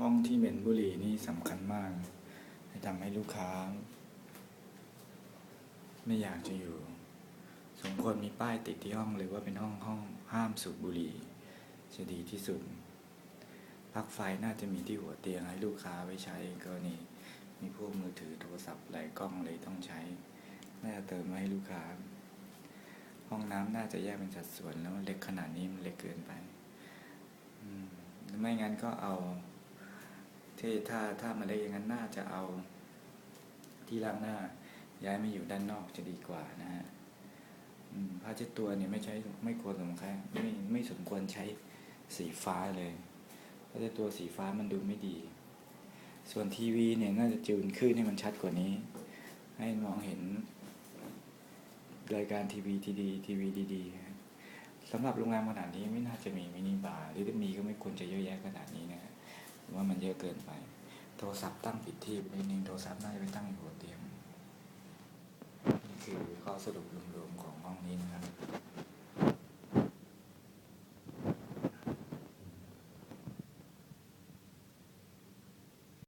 ห้องที่เหม็นบุหรี่นี่สำคัญมากให้ทำให้ลูกค้า ไม่อยากจะอยู่ สมควรมีป้ายติดที่ห้องเลยว่าเป็นห้องห้องห้ามสูบบุหรี่จะดีที่สุดปลั๊กไฟน่าจะมีที่หัวเตียงให้ลูกค้าไว้ใช้กรณีมีพวกมือถือโทรศัพท์หลายกล้องเลยต้องใช้ น่าจะเติมไว้ให้ลูกค้า ห้องน้ำน่าจะแยกเป็นสัดส่วนแล้วเล็กขนาดนี้มันเล็กเกินไปอืมไม่งั้นก็เอา ที่ถ้าถ้ามันเล็กอย่างนั้นน่าจะเอาที่ล้างหน้า ย้ายมาอยู่ด้านนอกจะดีกว่านะฮะผ้าเช็ดตัวเนี่ยไม่ใช้ไม่ควรสำคัญไม่ไม่สมควรใช้สีฟ้าเลยผ้าเช็ดตัวสีฟ้ามันดูไม่ดี ส่วนทีวีเนี่ยน่าจะจูนขึ้นให้มันชัดกว่านี้ ให้มองเห็นรายการทีวีทีดีทีวีดีๆสำหรับโรงแรมขนาดนี้ไม่น่าจะมีมินิบาร์หรือถ้ามีก็ไม่ควรจะเยอะแยะขนาดนี้ ว่ามันเยอะเกินไป โทรศัพท์ตั้งผิดที่ไปนึงโทรศัพท์น่าจะไปตั้งอยู่บนเตียงนี่คือข้อสรุปรวมๆของห้องนี้นะครับ